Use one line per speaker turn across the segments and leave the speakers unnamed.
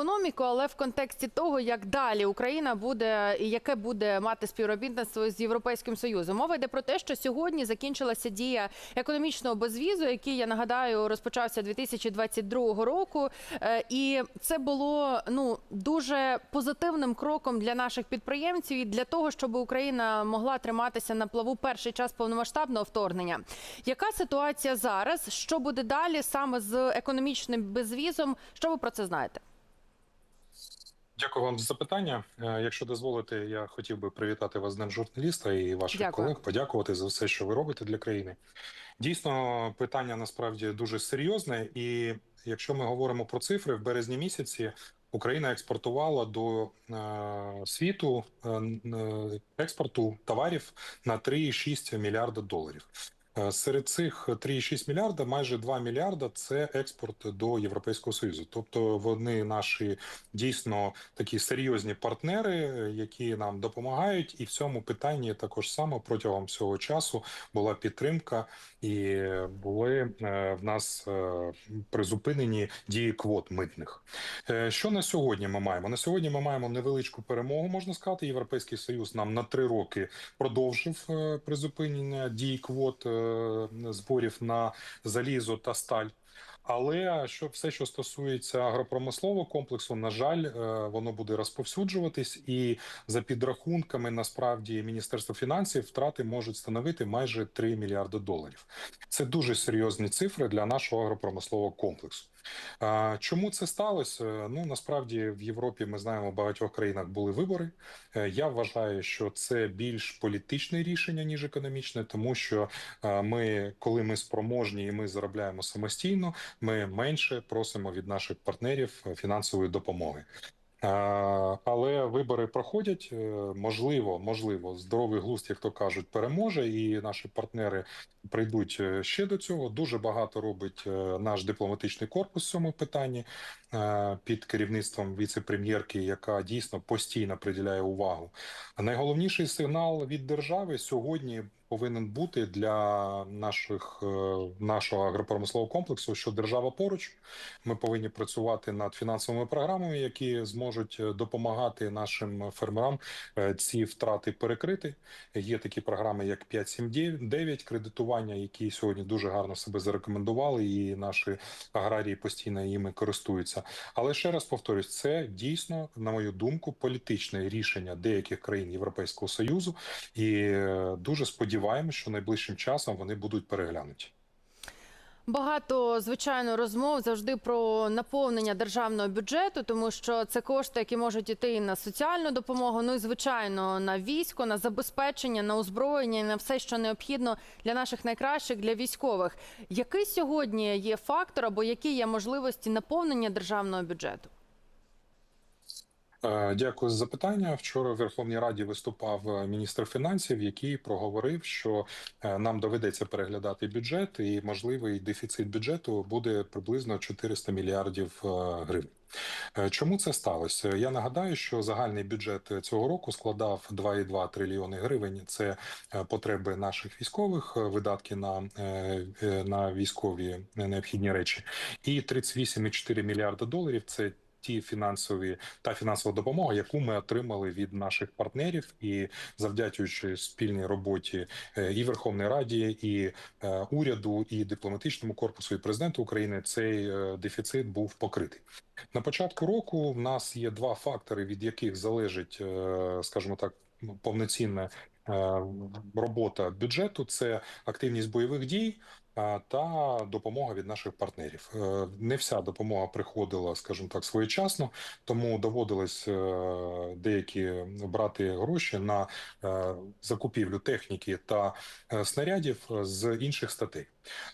економіку, але в контексті того, як далі Україна буде і яке буде мати співробітництво з Європейським Союзом. Мова йде про те, що сьогодні закінчилася дія економічного безвізу, який я нагадаю розпочався 2022 року. Е, І це було ну дуже позитивним кроком для наших підприємців і для того, щоб Україна могла триматися на плаву перший час повномасштабного вторгнення. Яка ситуація зараз? Що буде далі саме з економічним безвізом? Що ви про це знаєте?
Дякую вам за запитання. Е, Якщо дозволите, я хотів би привітати вас з Днем журналіста і ваших
Дякую.
колег, подякувати за все, що ви робите для країни. Дійсно, питання насправді дуже серйозне, і якщо ми говоримо про цифри, в березні місяці Україна експортувала до е, світу е, е, експорту товарів на 3,6 мільярда доларів. Е, Серед цих 3,6 мільярда, майже 2 мільярда це експорт до Європейського союзу. Тобто вони наші дійсно такі серйозні партнери, які нам допомагають, і в цьому питанні також само протягом всього часу була підтримка, і були е, в нас е, призупинені дії квот митних. Що на сьогодні ми маємо? На сьогодні ми маємо невеличку перемогу, можна сказати. Європейський союз нам на три роки продовжив призупинення дій квот зборів на залізо та сталь. Але що все, що стосується агропромислового комплексу, на жаль, е, воно буде розповсюджуватись, і за підрахунками, насправді, Міністерства фінансів втрати можуть становити майже 3 мільярди доларів. Це дуже серйозні цифри для нашого агропромислового комплексу. Чому це сталося? Ну насправді в Європі ми знаємо, в багатьох країнах були вибори. Е, Я вважаю, що це більш політичне рішення ніж економічне, тому що е, ми, коли ми спроможні і ми заробляємо самостійно, ми менше просимо від наших партнерів е, фінансової допомоги. Але вибори проходять. Е, Можливо, можливо, здоровий глузд, як то кажуть, переможе, і наші партнери прийдуть е, ще до цього. Дуже багато робить е, наш дипломатичний корпус в цьому питанні під керівництвом віце-прем'єрки, яка дійсно постійно приділяє увагу. Найголовніший сигнал від держави сьогодні повинен бути для наших е, нашого агропромислового комплексу, що держава поруч. Ми повинні працювати над фінансовими програмами, які зможуть е, допомагати нашим фермерам е, ці втрати перекрити. Є такі програми, як 579 кредитування, які сьогодні дуже гарно себе зарекомендували, і наші аграрії постійно їми користуються. Але ще раз повторюсь, це дійсно, на мою думку, політичне рішення деяких країн Європейського союзу, і дуже сподіваємося, що найближчим часом вони будуть переглянуті.
Багато звичайно розмов завжди про наповнення державного бюджету, тому що це кошти, які можуть іти і на соціальну допомогу, ну і звичайно на військо, на забезпечення, на озброєння, на все, що необхідно для наших найкращих для військових. Який сьогодні є фактор або які є можливості наповнення державного бюджету?
Е, Дякую за запитання. Вчора в Верховній Раді виступав е, міністр фінансів, який проговорив, що е, нам доведеться переглядати бюджет, і можливий дефіцит бюджету буде приблизно 400 мільярдів гривень. Чому це сталося? Я нагадаю, що загальний бюджет цього року складав 2,2 трильйони гривень. Це потреби наших військових, видатки на, на військові необхідні речі, і 38,4 мільярда доларів. Це ті фінансові та фінансова допомога, яку ми отримали від наших партнерів, і завдячуючи спільній роботі е, і Верховної Раді, і е, уряду, і дипломатичному корпусу, і президенту України, цей е, дефіцит був покритий. На початку року в нас є два фактори, від яких залежить, скажімо так, повноцінна е, робота бюджету: це активність бойових дій. Та допомога від наших партнерів. Е, Не вся допомога приходила, скажімо так, своєчасно, тому доводилось е, деякі брати гроші на е, закупівлю техніки та снарядів з інших статей.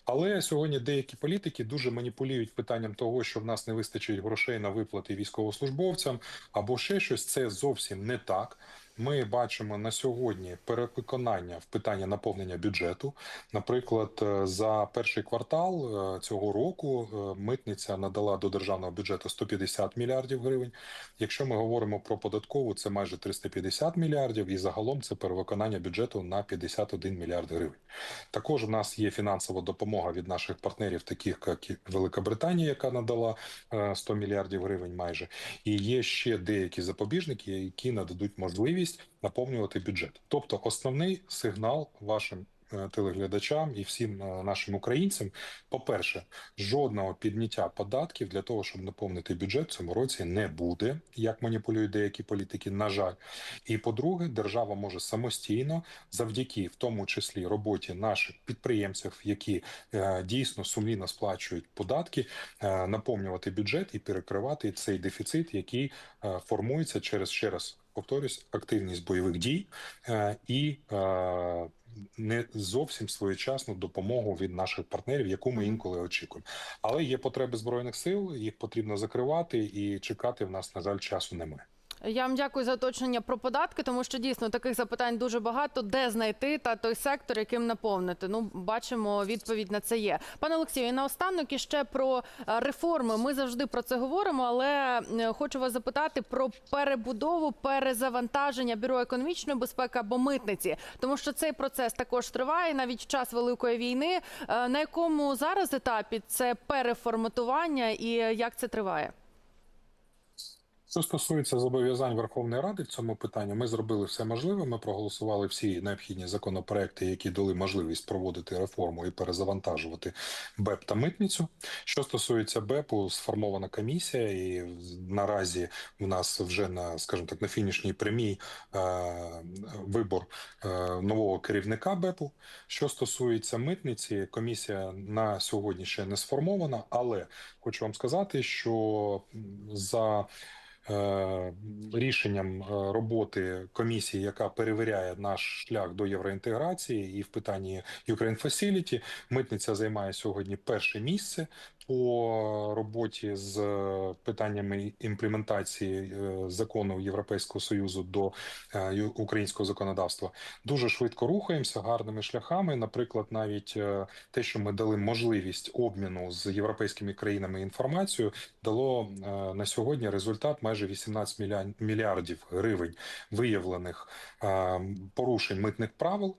Але сьогодні деякі політики дуже маніпулюють питанням того, що в нас не вистачить грошей на виплати військовослужбовцям або ще щось. Це зовсім не так. Ми бачимо на сьогодні перевиконання в питанні наповнення бюджету. Наприклад, е, за перший квартал е, цього року е, митниця надала до державного бюджету 150 мільярдів гривень. Якщо ми говоримо про податкову, це майже 350 мільярдів, і загалом це перевиконання бюджету на 51 мільярд гривень. Також у нас є фінансова допомога від наших партнерів, таких як і Велика Британія, яка надала е, 100 мільярдів гривень майже. І є ще деякі запобіжники, які нададуть можливість наповнювати бюджет. Тобто, основний сигнал вашим телеглядачам і всім е, нашим українцям, по-перше, жодного підняття податків для того, щоб наповнити бюджет в цьому році не буде, як маніпулюють деякі політики. На жаль, і по-друге, держава може самостійно, завдяки в тому числі роботі наших підприємців, які е, дійсно сумлінно сплачують податки, е, наповнювати бюджет і перекривати цей дефіцит, який е, формується через ще раз повторюсь, активність бойових дій е, і е, не зовсім своєчасну допомогу від наших партнерів, яку ми інколи очікуємо. Але є потреби збройних сил, їх потрібно закривати і чекати в нас на жаль часу немає.
Я вам дякую за уточнення про податки, тому що дійсно таких запитань дуже багато. Де знайти та той сектор, яким наповнити? Ну, бачимо, відповідь на це є. Пане Олексію, і наостанок іще про е, реформи. Ми завжди про це говоримо, але е, хочу вас запитати про перебудову, перезавантаження бюро економічної безпеки або митниці, тому що цей процес також триває навіть в час великої війни. Е, На якому зараз етапі це переформатування і як це триває?
Що стосується зобов'язань Верховної Ради в цьому питанні, ми зробили все можливе. Ми проголосували всі необхідні законопроекти, які дали можливість проводити реформу і перезавантажувати БЕП та митницю. Що стосується БЕПу, сформована комісія, і наразі в нас вже на, скажімо так, на фінішній прямій е, вибор е, нового керівника БЕПу. Що стосується митниці, комісія на сьогодні ще не сформована, але хочу вам сказати, що за рішенням е, роботи комісії, яка перевіряє наш шлях до євроінтеграції, і в питанні Ukraine Facility, митниця займає сьогодні перше місце по роботі з е, питаннями імплементації е, закону Європейського союзу до е, українського законодавства. Дуже швидко рухаємося гарними шляхами. Наприклад, навіть те, що ми дали можливість обміну з європейськими країнами інформацією, дало на сьогодні результат майже 18 мілья- мільярдів гривень виявлених е, порушень митних правил.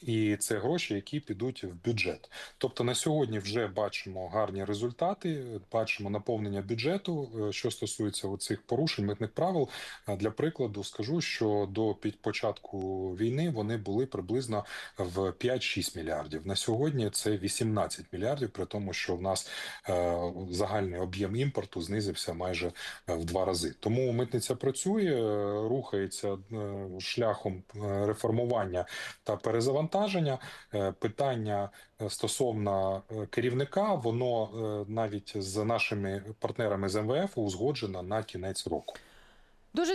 І це гроші, які підуть в бюджет. Тобто на сьогодні вже бачимо гарні результати, бачимо наповнення бюджету. Е, Що стосується цих порушень митних правил, для прикладу скажу, що до початку війни вони були приблизно в 5-6 мільярдів. На сьогодні це 18 мільярдів, при тому, що в нас е, загальний об'єм імпорту знизився майже е, в два рази. Тому митниця працює, рухається шляхом реформування та перезавантаження. Е, Питання е, стосовно е, керівника, воно навіть з нашими партнерами з МВФ узгоджено на кінець року.